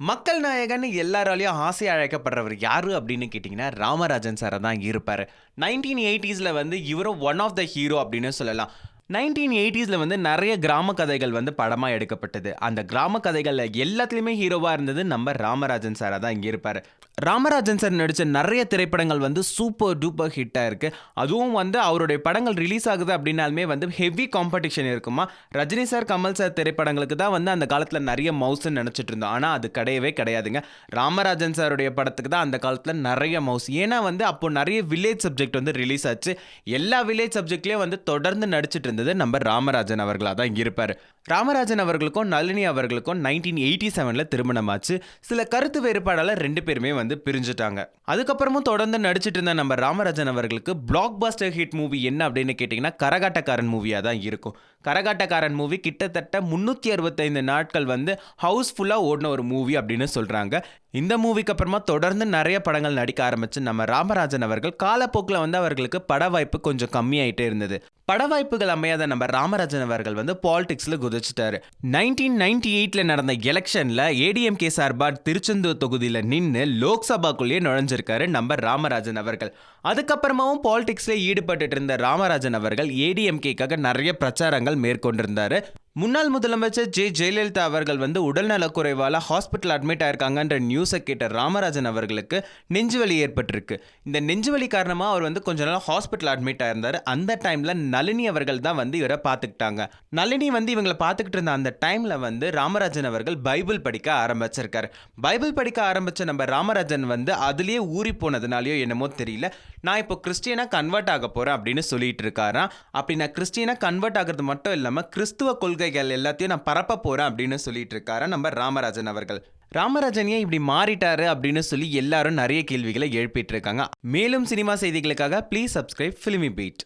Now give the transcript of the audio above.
மக்கள் நாயகன் எல்லாராலையும் ஆசை அழைக்கப்படுறவர் யார் அப்படின்னு கேட்டிங்கன்னா ராமராஜன் சாரை தான் இருப்பார். நைன்டீன் எயிட்டிஸில் வந்து இவரும் ஒன் ஆஃப் த ஹீரோ அப்படின்னு சொல்லலாம். நைன்டீன் எயிட்டிஸில் வந்து நிறைய கிராம கதைகள் வந்து படமாக எடுக்கப்பட்டது. அந்த கிராம கதைகளில் எல்லாத்துலேயுமே ஹீரோவாக இருந்தது நம்ம ராமராஜன் சாராக தான் இங்கே இருப்பார். ராமராஜன் சார் நடித்த நிறைய திரைப்படங்கள் வந்து சூப்பர் டூப்பர் ஹிட்டாக இருக்குது அதுவும் வந்து அவருடைய படங்கள் ரிலீஸ் ஆகுது அப்படின்னாலுமே வந்து ஹெவி காம்படிஷன் இருக்குமா? ரஜினி சார் கமல் சார் திரைப்படங்களுக்கு தான் வந்து அந்த காலத்தில் நிறைய மவுஸ்ன்னு நினச்சிட்டு இருந்தோம். ஆனால் அது கிடையவே கிடையாதுங்க. ராமராஜன் சாருடைய படத்துக்கு தான் அந்த காலத்தில் நிறைய மவுஸ் ஏன்னா வந்து அப்போ நிறைய வில்லேஜ் சப்ஜெக்ட் வந்து ரிலீஸ் ஆச்சு. எல்லா வில்லேஜ் சப்ஜெக்ட்லேயும் வந்து தொடர்ந்து நடிச்சிட்டு இருந்தது நம்ம ராமராஜன் அவர்களாக தான் இருப்பார். ராமராஜன் அவர்களுக்கும் நளினி அவர்களுக்கும் நைன்டீன் எயிட்டி செவனில் திருமணமாச்சு. சில கருத்து வேறுபாடால் ரெண்டு பேருமே வந்து பிரிஞ்சுட்டாங்க. அதுக்கப்புறமும் தொடர்ந்து நடிச்சிட்டு இருந்த நம்ம ராமராஜன் அவர்களுக்கு பிளாக் பாஸ்டர் ஹிட் மூவி என்ன அப்படின்னு கேட்டிங்கன்னா கரகாட்டக்காரன் மூவியாக தான் இருக்கும். கரகாட்டக்காரன் மூவி கிட்டத்தட்ட முந்நூற்றி அறுபத்தைந்து நாட்கள் வந்து ஹவுஸ்ஃபுல்லாக ஓடின ஒரு மூவி அப்படின்னு சொல்கிறாங்க இந்த மூவிக்கு அப்புறமா தொடர்ந்து நிறைய படங்கள் நடிக்க ஆரம்பிச்சு நம்ம ராமராஜன் அவர்கள் காலப்போக்கில் வந்து அவர்களுக்கு பட வாய்ப்பு கொஞ்சம் கம்மியாயிட்டே இருந்தது. பட வாய்ப்புகள் அமையாத நம்ம ராமராஜன் அவர்கள் வந்து பாலிடிக்ஸில் குதிச்சிட்டாரு. நைன்டீன் நைன்டி எயிட்டில் நடந்த எலெக்ஷனில் ஏடிஎம்கே சார்பாக திருச்செந்தூர் தொகுதியில் நின்று லோக்சபாக்குள்ளேயே நுழைஞ்சிருக்காரு நம்ம ராமராஜன் அவர்கள். அதுக்கப்புறமாவும் பாலிடிக்ஸில் ஈடுபட்டு இருந்த ராமராஜன் அவர்கள் ஏடிஎம்கேக்காக நிறைய பிரச்சாரங்கள் மேற்கொண்டிருந்தார். முன்னாள் முதலமைச்சர் ஜெ ஜெயலலிதா அவர்கள் வந்து உடல்நலக்குறைவால் ஹாஸ்பிட்டல் அட்மிட் ஆயிருக்காங்கன்ற நியூஸை கேட்ட ராமராஜன் அவர்களுக்கு நெஞ்சுவலி ஏற்பட்டிருக்கு. இந்த நெஞ்சுவலி காரணமாக அவர் வந்து கொஞ்ச நாள் ஹாஸ்பிட்டல் அட்மிட் ஆயிருந்தார். அந்த டைமில் நளினி அவர்கள் தான் வந்து இவரை பார்த்துக்கிட்டாங்க. நளினி வந்து இவங்களை பார்த்துக்கிட்டு இருந்த அந்த டைமில் வந்து ராமராஜன் அவர்கள் பைபிள் படிக்க ஆரம்பிச்சிருக்காரு. பைபிள் படிக்க ஆரம்பித்த நம்ம ராமராஜன் வந்து அதுலேயே ஊறி போனதுனாலையோ என்னமோ தெரியல. நான் இப்போ கிறிஸ்டியனாக கன்வெர்ட் ஆக போகிறேன் அப்படின்னு சொல்லிட்டு இருக்காராம். அப்படி நான் கிறிஸ்டியனாக கன்வெர்ட் ஆகிறது மட்டும் இல்லாமல் கிறிஸ்துவ கொள்கை கொள்கைகள் எல்லாத்தையும் நான் பரப்ப போகிறேன் அப்படின்னு சொல்லிட்டு இருக்காரு நம்ம ராமராஜன் அவர்கள். ராமராஜன் ஏன் இப்படி மாறிட்டாரு அப்படின்னு சொல்லி எல்லாரும் நிறைய கேள்விகளை எழுப்பிட்டு இருக்காங்க. மேலும் சினிமா செய்திகளுக்காக ப்ளீஸ் சப்ஸ்கிரைப் ஃபிலிமி பீட்